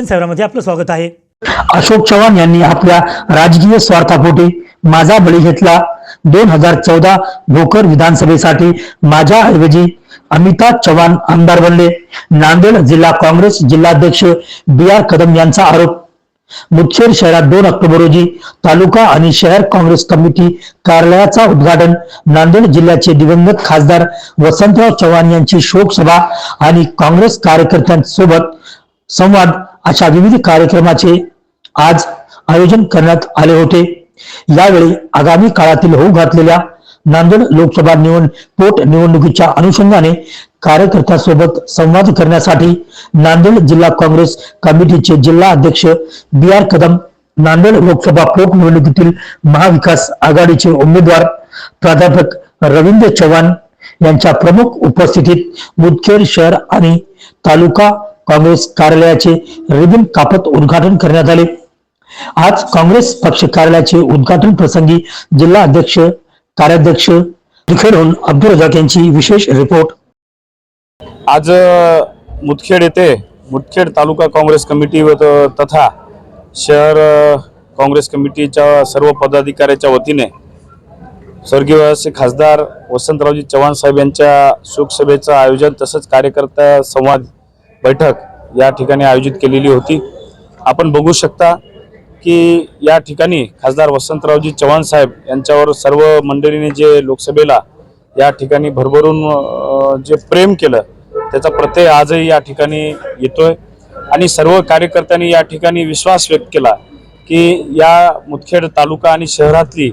दर्शन सेवरामध्ये आपलं स्वागत आहे. अशोक चव्हाण यांनी आपल्या राजकीय स्वार्थापोटी माझा बळी घेतला. दोन हजार चौदा भोकर विधानसभेसाठी माझ्या ऐवजी अमिताभ चव्हाण आमदार बनले. नांदेड जिल्हा काँग्रेस जिल्हाध्यक्ष बी आर कदम यांचा आरोप. मुदखेड शहरात दोन ऑक्टोबर रोजी तालुका आणि शहर काँग्रेस कमिटी कार्यालयाचा उद्घाटन नांदेड जिल्ह्याचे दिवंगत खासदार वसंतराव चव्हाण यांची शोकसभा आणि काँग्रेस कार्यकर्त्यांसोबत संवाद अशा विविध कार्यक्रमाचे आज आयोजन करण्यात आले होते. यावेळी आगामी काळातील होऊ घातलेल्या नांदेड लोकसभा निवड पोट निवडणुकीच्या अनुषंगाने कार्यकर्त्यांसोबत संवाद करण्यासाठी नांदेड जिल्हा काँग्रेस कमिटीचे जिल्हा अध्यक्ष बी आर कदम नांदेड लोकसभा पोट निवडणुकीतील महाविकास आघाडीचे उमेदवार प्राध्यापक रवींद्र चव्हाण यांच्या प्रमुख उपस्थितीत मुदखेड शहर आणि तालुका काँग्रेस कार्यालयाचे रिबिन कापत उद्घाटन करण्यात आले. आज काँग्रेस पक्ष कार्यालयाचे उद्घाटन प्रसंगी जिल्हा अध्यक्ष कार्याध्यक्ष निखेडहून अब्दुल रजाक यांची विशेष रिपोर्ट. आज मुदखेड येथे मुदखेड तालुका काँग्रेस कमिटी व तथा शहर काँग्रेस कमिटीच्या सर्व पदाधिकाऱ्याच्या वतीने स्वर्गीय खासदार वसंतरावजी चव्हाण साहेब यांच्या शोकसभेचं आयोजन तसंच कार्यकर्ता संवाद बैठक या ठिकाणी आयोजित केलेली होती. आपण बघू शकता की या ठिकाणी खासदार वसंतरावजी चव्हाण साहेब यांच्यावर सर्व मंडळीने जे लोकसभेला या ठिकाणी भरभरून जे प्रेम केलं त्याचा प्रत्यय आजही या ठिकाणी येतोय. आणि सर्व कार्यकर्त्यांनी या ठिकाणी विश्वास व्यक्त केला की या मुदखेड तालुका आणि शहरातली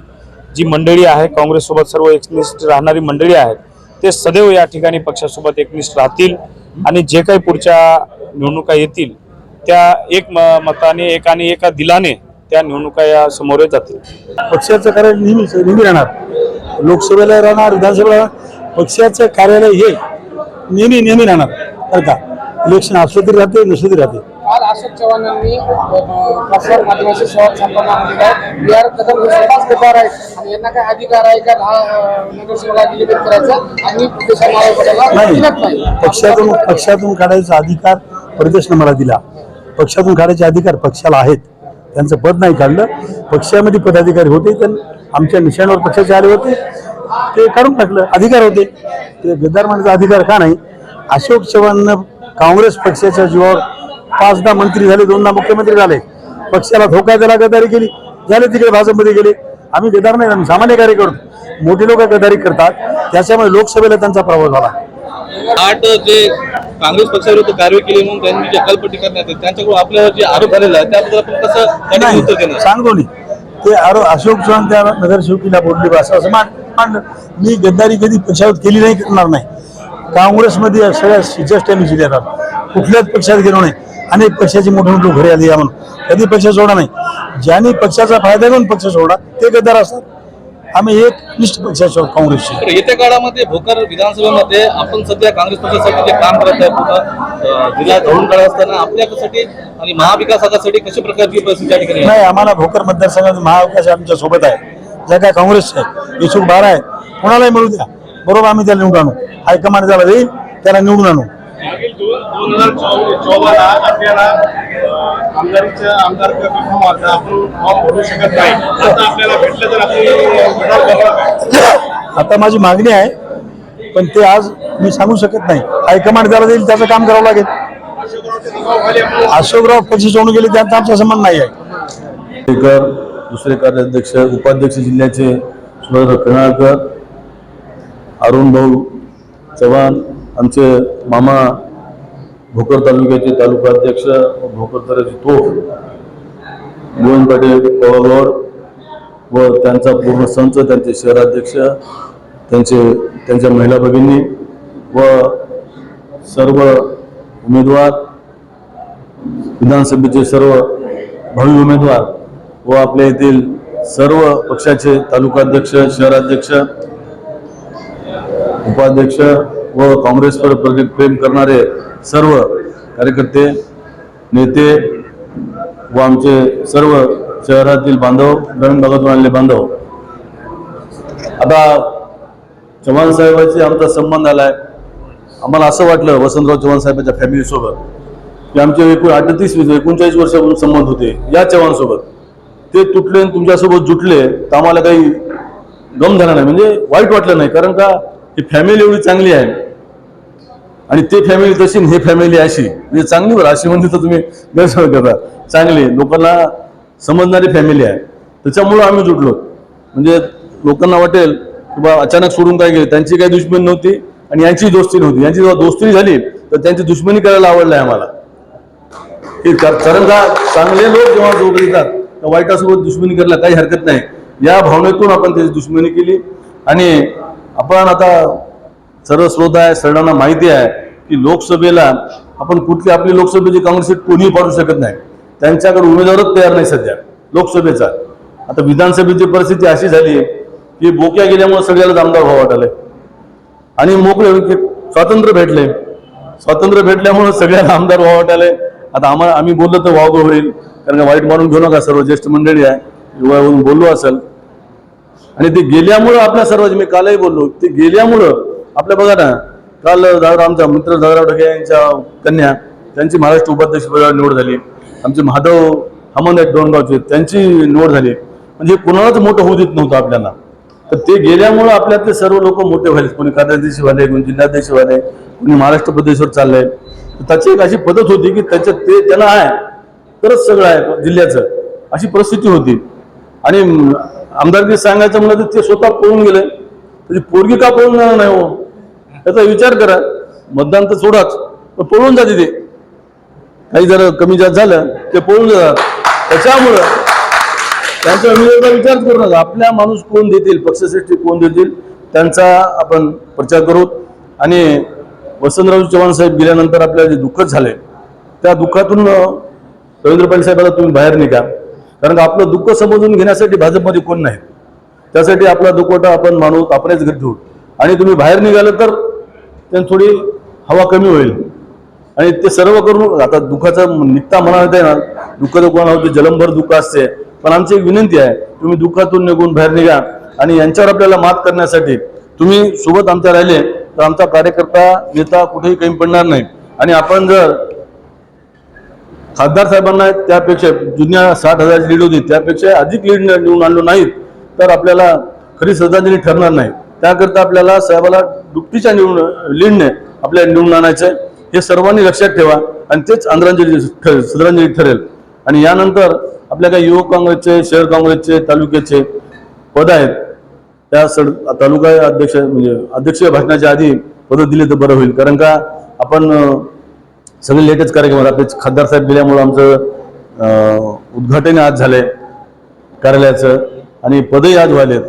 जी मंडळी आहे काँग्रेससोबत सर्व एकनिष्ठ राहणारी मंडळी आहेत ते सदैव या ठिकाणी पक्षासोबत एकनिष्ठ राहतील. आणि जे काही पुढच्या निवडणुका येतील त्या एक म- मताने एक आणि एका दिलाने त्या निवडणुका या समोर जातील. पक्षाचं कार्य नेहमी नेहमी राहणार. लोकसभेला राहणार विधानसभेला पक्षाचं कार्यालय हे नेहमी नेहमी राहणार. बरं का? इलेक्शन असलं तरी राहते नसलं तरी राहते. काल अशोक चव्हाण यांनी अ, प्रसार माध्यमाशी संवाद साधताना म्हणलेलं आहे बी आर कदम हे स्वतःच गद्दार आहेत आणि यांना काय अधिकार आहे का? दहा नगरसेवकाला निलंबित करायचा आणि नाही पक्षातून पक्षातून काढायचा अधिकार प्रदेशनं मला दिला. पक्षातून काढायचे अधिकार पक्षाला आहेत. त्यांचं पद नाही काढलं. पक्षामध्ये पदाधिकारी होते तर आमच्या निशाणावर पक्षाचे आले होते. ते काढून टाकलं. अधिकार होते. ते गद्दार म्हणण्याचा अधिकार का नाही? अशोक चव्हाणनं काँग्रेस पक्षाच्या जीवावर पाचदा मंत्री झाले दोनदा मुख्यमंत्री झाले. पक्षाला धोका दिला गद्दारी केली झाले तिकडे भाजपमध्ये गेले. आम्ही गद्दार नाही आम्ही सामान्य कार्यकर्तो. मोठे लोक गद्दारी करतात. त्याच्यामुळे लोकसभेला त्यांचा प्रभाव झाला. आठ जे काँग्रेस पक्षाविरुद्ध कारवाई केली म्हणून त्यांनी जे कल्पटी करण्यात आली, त्यांच्याकडून आपल्यावर जे आरोप झालेला आहे त्याबद्दल आपण कसं ठिकाणी उत्तर नाही देणार? सांगतो मी ते आरो अशोक चव्हाण त्या नगरसेवकीला बोलले बा असं असं मान मांडलं मी गद्दारी कधी पक्षावर केली नाही करणार नाही. काँग्रेसमध्ये सगळ्या शिजस्ट मी येतात कुठल्याच पक्षात गेलो नाही. अनेक पक्षाची मोठे मोठे घरी आली या म्हणून. कधी पक्ष सोडा नाही. ज्यांनी पक्षाचा फायदा घेऊन पक्ष सोडा ते गद्दार असतात. आम्ही एक निष्ठ पक्षाचे आहोत काँग्रेसचे. येत्या काळामध्ये भोकर विधानसभेमध्ये आपण सध्या काँग्रेस पक्षासाठी जे काम करत आहे पूर्ण जिल्हा धरून काढत असताना आपल्यासाठी आणि महाविकास आघाडीसाठी कशा प्रकारची परिस्थिती त्या ठिकाणी आहे? नाही आम्हाला भोकर मतदारसंघात महाविकास आमच्यासोबत आहे. ज्या काय काँग्रेसचे आहे इच्छुक बारा आहेत कोणालाही मिळू द्या. बरोबर आम्ही त्याला निवडून आणू. हायकमांड ज्याला देईल त्याला निवडून आणू. मागील दोन दोन हजार चौदाला आपल्याला अं, आमदारीचं आमदार फॉर्म आपण फॉर्म भरू शकत नाही. आता आपल्याला भेटलं तर आपण आता माझी मागणी आहे पण ते आज मी सांगू शकत नाही. हायकमांड ज्याला देईल त्याचं काम करावं लागेल. अशोकराव पक्ष सोडून गेले त्यांचा आमचा संबंध नाही आहे. स्पीकर दुसरे कार्याध्यक्ष उपाध्यक्ष जिल्ह्याचे सुरेंद्र कणाळकर अरुण भाऊ चव्हाण आमचे मामा भोकर तालुक्याचे तालुका अध्यक्ष व भोकर तऱ्याचे तोफ गोविंद पाटील पवारगड व त्यांचा पूर्ण संच त्यांचे शहराध्यक्ष त्यांचे त्यांच्या महिला भगिनी व सर्व उमेदवार विधानसभेचे सर्व भावी उमेदवार व आपल्या येथील सर्व पक्षाचे तालुकाध्यक्ष शहराध्यक्ष उपाध्यक्ष व काँग्रेसवर प्रेम करणारे सर्व कार्यकर्ते नेते व आमचे सर्व शहरातील बांधव ग्रामीण भागातून आलेले बांधव. आता चव्हाण साहेबांशी आमचा संबंध आला आहे आम्हाला असं वाटलं वसंतराव चव्हाण साहेबांच्या फॅमिलीसोबत की आमचे एकूण अडतीस एकोणचाळीस वर्षापासून संबंध होते या चव्हाणसोबत ते तुटले आणि तुमच्यासोबत जुटले तर आम्हाला काही गम झाला नाही. म्हणजे वाईट वाटलं नाही. कारण का? ही फॅमिली एवढी चांगली आहे. आणि ते फॅमिली तशी हे फॅमिली अशी. म्हणजे चांगली बरं अशी म्हणजे तर तुम्ही गैरसमज करता. चांगली लोकांना समजणारी फॅमिली आहे. त्याच्यामुळं आम्ही जुटलो. म्हणजे लोकांना वाटेल की बा अचानक सोडून काय गेले? त्यांची काही दुश्मनी नव्हती आणि यांची दोस्ती नव्हती. यांची जेव्हा दोस्ती झाली तर त्यांची दुश्मनी करायला आवडलं आहे आम्हाला. हे कारण का? चांगले लोक जेव्हा जोड येतात तर वाईटासोबत दुश्मनी करायला काही हरकत नाही. या भावनेतून आपण त्याची दुश्मनी केली. आणि आपण आता सर्व स्रोत आहे सर्वांना माहिती आहे की लोकसभेला आपण कुठली आपली लोकसभेची काँग्रेस सीट कोणीही पाडू शकत नाही. त्यांच्याकडे उमेदवारच तयार नाही सध्या लोकसभेचा. आता विधानसभेची परिस्थिती अशी झाली की बोक्या गेल्यामुळे सगळ्यालाच आमदार व्हावं वाटायला आणि मोकळे स्वातंत्र्य भेटले. स्वातंत्र्य भेटल्यामुळे सगळ्यांना आमदार व्हावं वाटायलंय. आता आम्हाला आम्ही बोललो तर वावगं होईल कारण का वाईट मारून घेऊ नका सर्व ज्येष्ठ मंडळी आहे युवा बोललो असेल. आणि ते गेल्यामुळं आपल्या सर्वांची मी कालही बोललो ते गेल्यामुळं आपल्या बघा ना काल दादा आमचा मित्र दादाराव ढगे यांच्या कन्या त्यांची महाराष्ट्र उपाध्यक्ष निवड झाली. आमचे महादेव हमन आहेत डोणगावचे त्यांची निवड झाली. म्हणजे कोणालाच मोठं होऊ देत नव्हतं आपल्याला. तर ते गेल्यामुळं आपल्यातले सर्व लोक मोठे व्हायले कोणी कार्याध्यक्ष झाले कोणी जिल्हाध्यक्ष झाले कोणी महाराष्ट्र प्रदेशवर चाललंय. त्याची एक अशी पद्धत होती की त्याच्यात ते त्यांना आहे. तरच सगळं आहे जिल्ह्याचं. अशी परिस्थिती होती. आणि आमदारकी सांगायचं म्हणलं तर ते स्वतः पळून गेले. त्याची पोरगी का पळून जाणार नाही हो? त्याचा विचार करा. मतदान तर सोडाच पण पळून जाते ते काही जर कमी जास्त झालं ते पळून जातात त्याच्यामुळं त्यांच्या उमेदवाराचा विचार करू नका. आपल्या माणूस कोण देतील पक्षश्रेष्ठी कोण देतील त्यांचा आपण प्रचार करू. आणि वसंतराव चव्हाण साहेब गेल्यानंतर आपल्याला जे दुःखच झाले त्या दुःखातून रवींद्र पाटील साहेबाला तुम्ही बाहेर निघा. कारण का आपलं दुःख समजून घेण्यासाठी भाजपमध्ये कोण नाही? त्यासाठी आपला दुखवटा आपण माणूस आपल्याच घरी ठेवू आणि तुम्ही बाहेर निघालं तर त्यांनी थोडी हवा कमी होईल. आणि ते सर्व करून आता दुःखाचं निघता म्हणा येते ना दुःख तर कोणाला होते? जलमभर दुःख असते. पण आमची एक विनंती आहे तुम्ही दुःखातून निघून बाहेर निघा. आणि यांच्यावर आपल्याला मात करण्यासाठी तुम्ही सोबत आमच्या राहिले तर आमचा कार्यकर्ता नेता कुठेही कमी पडणार नाही. आणि आपण जर खासदार साहेबांना त्यापेक्षा जुन्या साठ हजारची लीड होती त्यापेक्षा अधिक लीड निवडून आणलो नाहीत तर आपल्याला खरी श्रद्धांजली ठरणार नाही. त्याकरता आपल्याला साहेबाला दुपटीच्या निवडून लीडने आपल्या निवडून आणायचं हे सर्वांनी लक्षात ठेवा आणि तेच आदरांजली ठरेल श्रद्धांजली ठरेल. आणि यानंतर आपल्या काही युवक काँग्रेसचे शहर काँग्रेसचे तालुक्याचे पद आहेत. त्या सड तालुका अध्यक्ष म्हणजे अध्यक्षीय भाषणाच्या आधी पद दिले तर बरं होईल. कारण का आपण सगळे लेटेस्ट कार्यक्रम आपले खासदार साहेब गेल्यामुळं आमचं उद्घाटन आज झालंय कार्यालयाचं. आणि पदही आज व्हायलेत.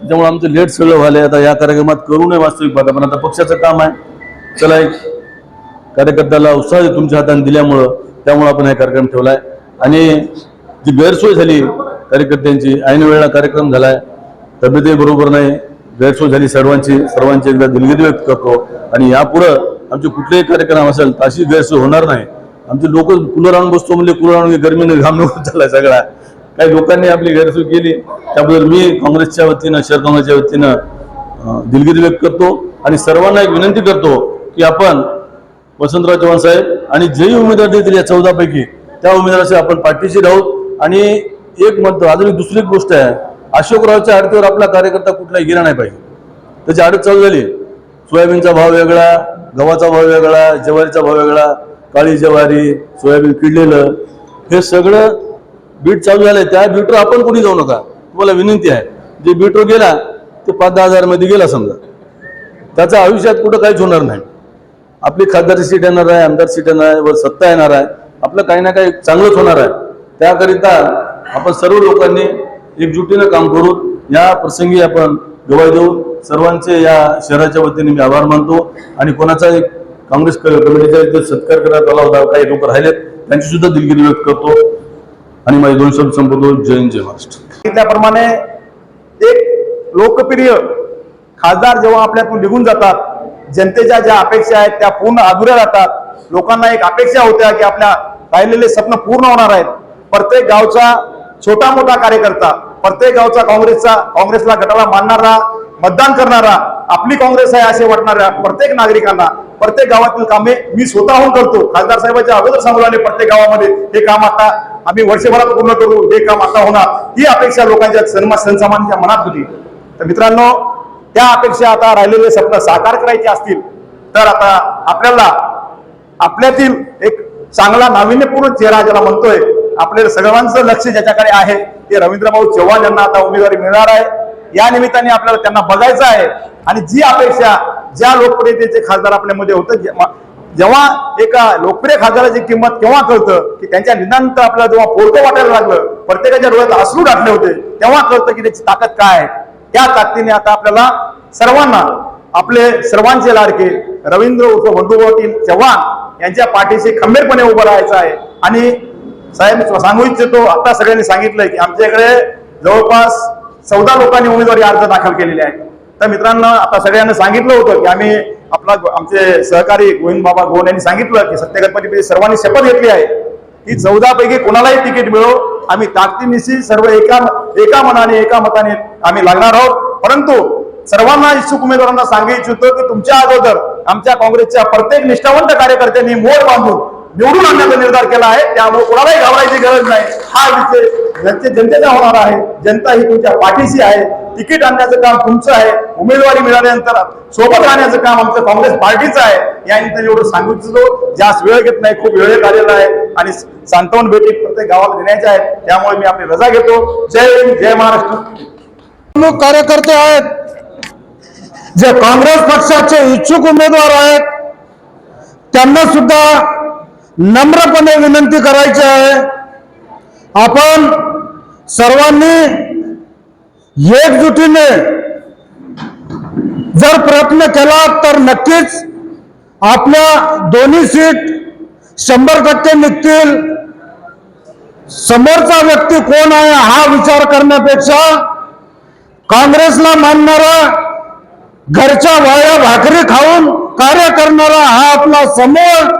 त्याच्यामुळे आमचं लेट सगळं झाले आता या कार्यक्रमात करू नये वास्तविक पाहता पण आता पक्षाचं काम आहे. चला एक कार्यकर्त्याला उत्साह तुमच्या हाताने दिल्यामुळं त्यामुळं आपण हा कार्यक्रम ठेवलाय. आणि जी गैरसोय झाली कार्यकर्त्यांची ऐन वेळेला कार्यक्रम झालाय. तब्येतही बरोबर नाही. गैरसोय झाली सर्वांची. सर्वांची एकदा दिलगिरी व्यक्त करतो. आणि यापुढं आमचे कुठलेही कार्यक्रम असेल तशी अशी गैरसोय होणार नाही. आमचे लोक कूलर आणून बसतो म्हणजे कूलर आणून गरमीने घाम निघून झालाय सगळा. काही लोकांनी आपली गैरसोय केली. त्याबद्दल मी काँग्रेसच्या वतीनं शहर काँग्रेसच्या वतीनं दिलगिरी व्यक्त करतो आणि सर्वांना एक विनंती करतो की आपण वसंतराव चव्हाण साहेब आणि जेही उमेदवार देतील या चौदापैकी त्या उमेदवाराशी आपण पाठीशी राहू आणि एक म्हणतो अजून एक दुसरी एक गोष्ट आहे. अशोकरावच्या आडतीवर आपला कार्यकर्ता कुठलाही गेला नाही पाहिजे. त्याची आडत चालू झाली. सोयाबीनचा भाव वेगळा गव्हाचा भाव वेगळा ज्वारीचा भाव वेगळा काळी ज्वारी सोयाबीन किडलेलं हे सगळं बीट चालू झाले त्या बीटवर आपण कोणी जाऊ नका. तुम्हाला विनंती आहे जे बीटवर गेला ते पाच दहा हजारमध्ये गेला समजा. त्याचा आयुष्यात कुठं काहीच होणार नाही. आपली खासदारची सीट येणार आहे आमदार सीट येणार आहे वर सत्ता येणार आहे. आपलं काही ना काही चांगलंच होणार आहे. त्याकरिता आपण सर्व लोकांनी एकजुटीनं काम करू. या प्रसंगी आपण गवाई देऊ. सर्वांचे या शहराच्या वतीने मी आभार मानतो. आणि कोणाचा एक काँग्रेस कमिटीचा सत्कार करण्यात आला होता काही लोक राहिलेत. त्यांची सुद्धा दिलगिरी व्यक्त करतो. आणि माझे दोन शब्द संपवतो. जय जय महाराष्ट्र. एक लोकप्रिय खासदार जेव्हा आपल्यातून निघून जातात जनतेच्या ज्या अपेक्षा आहेत त्या पूर्ण अधुऱ्या राहतात. लोकांना एक अपेक्षा होत्या की आपल्या राहिलेले स्वप्न पूर्ण होणार आहेत. प्रत्येक गावचा छोटा मोठा कार्यकर्ता प्रत्येक गावचा काँग्रेसचा काँग्रेसला गटाला मानणारा मतदान करणारा आपली काँग्रेस आहे असे वाटणाऱ्या प्रत्येक नागरिकांना प्रत्येक गावातील कामे मी स्वतःहून करतो. खासदार साहेबांच्या अगोदर सांगू प्रत्येक गावामध्ये हे काम आता आम्ही वर्षभरात पूर्ण करू हे काम आता होणार. ही अपेक्षा लोकांच्या सन्मा सनसामान्यांच्या मनात होती. तर मित्रांनो त्या अपेक्षा आता राहिलेले स्वप्न साकार करायचे असतील तर आता आपल्याला आपल्यातील एक चांगला नाविन्यपूर्ण चेहरा ज्याला म्हणतोय आपल्या सर्वांचं लक्ष ज्याच्याकडे आहे ते रवींद्रभाऊ चव्हाण यांना आता उमेदवारी मिळणार आहे. या निमित्ताने आपल्याला त्यांना बघायचं आहे. आणि जी अपेक्षा ज्या लोकप्रियतेचे खासदार आपल्यामध्ये होतं जेव्हा- एका लोकप्रिय खासदाराची किंमत केव्हा कळतं की त्यांच्या निदांत आपल्याला जेव्हा पोरकं वाटायला लागलं प्रत्येकाच्या डोळ्यात अश्रू टाकले होते तेव्हा कळतं की त्याची ताकद काय आहे. त्या ताकदीने आता आपल्याला सर्वांना आपले सर्वांचे लाडके रवींद्र उर्फ बंधुभावतील चव्हाण यांच्या पाठीशी खंबीरपणे उभं राहायचं आहे. आणि साहेब सांगू इच्छितो आता सगळ्यांनी सांगितलंय की आमच्याकडे जवळपास चौदा लोकांनी उमेदवारी अर्ज दाखल केलेले आहेत. तर मित्रांनो आता सगळ्यांना सांगितलं होतं की आम्ही आपला आमचे सहकारी गोविंद बाबा गोवन यांनी सांगितलं की सत्यगणपती सर्वांनी शपथ घेतली आहे की चौदा पैकी कोणालाही तिकीट मिळो. आम्ही ताकदीनिशी सर्व एका एका मनाने एका मताने आम्ही लागणार आहोत. परंतु सर्वांना इच्छुक उमेदवारांना सांगू इच्छितो की तुमच्या अगोदर आमच्या काँग्रेसच्या प्रत्येक निष्ठावंत कार्यकर्त्यांनी मोड बांधून निवडून आणण्याचा निर्धार केला आहे. त्यामुळे कोणालाही घाबरायची गरज नाही. हा विषय जनते जनतेचा होणार आहे. जनता ही तुमच्या पाठीशी आहे. तिकीट आणण्याचं काम तुमचं आहे. उमेदवारी मिळाल्यानंतर सोबत राहण्याचं काम आमचं काँग्रेस पार्टीचं आहे. या निमित्ताने एवढं सांगू इच्छितो जास्त वेळ घेत नाही. खूप वेळ आलेला आहे. आणि सांत्वन भेटी प्रत्येक गावाला देण्याच्या आहेत. त्यामुळे मी आपली रजा घेतो. जय हिंद जय महाराष्ट्र. कार्यकर्ते आहेत. जे काँग्रेस पक्षाचे इच्छुक उमेदवार आहेत त्यांना सुद्धा नम्रपणे विनंती करायची आहे. आपण सर्वांनी एकजुटीने जर प्रयत्न केला तर नक्कीच आपल्या दोन्ही सीट शंभर टक्के निघतील. समोरचा व्यक्ती कोण आहे हा विचार करण्यापेक्षा काँग्रेसला मानणारा घरच्या वाया भाकरी खाऊन कार्य करणारा हा आपला समोर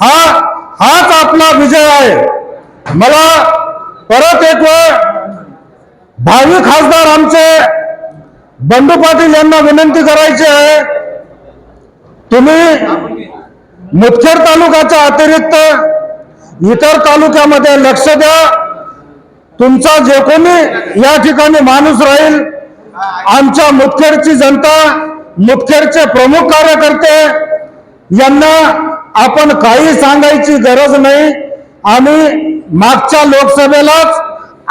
हा हाच आपला विजय आहे. मला परत एक वेळ भावी खासदार आमचे बंडू पाटील यांना विनंती करायची आहे. तुम्ही मुदखेड तालुक्याच्या अतिरिक्त इतर तालुक्यामध्ये लक्ष द्या. तुमचा जे कोणी या ठिकाणी माणूस राहील आमच्या मुदखेडची जनता मुदखेडचे प्रमुख कार्यकर्ते यांना आपण काही सांगायची गरज नाही. आम्ही मागच्या लोकसभेलाच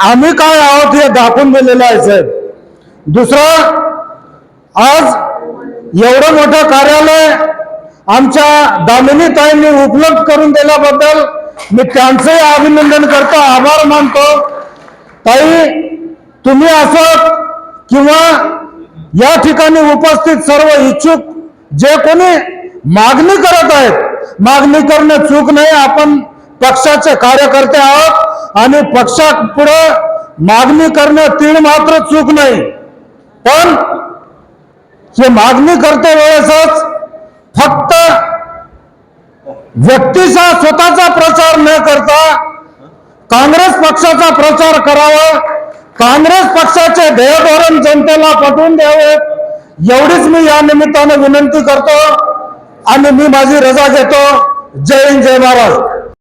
आम्ही काय आहोत हे दाखवून दिलेलं आहे साहेब. दुसरं आज एवढं मोठं कार्यालय आमच्या दामिनीताईंनी उपलब्ध करून दिल्याबद्दल मी त्यांचंही अभिनंदन करतो आभार मानतो. ताई तुम्ही असत किंवा या ठिकाणी उपस्थित सर्व इच्छुक जे कोणी मागणी करत आहेत मागणी करणं चूक नाही. आपण पक्षाचे कार्यकर्ते आहोत आणि पक्षापुढे मागणी करणं तीळ मात्र चूक नाही. पण हे मागणी करते वेळेसच फक्त व्यक्तीचा स्वतःचा प्रचार न करता काँग्रेस पक्षाचा प्रचार करावा काँग्रेस पक्षाचे ध्येयधोरण जनतेला पटवून द्यावे एवढीच मी या निमित्तानं विनंती करतो. आणि मी माझी रजा घेतो. जय हिंद जय महाराज.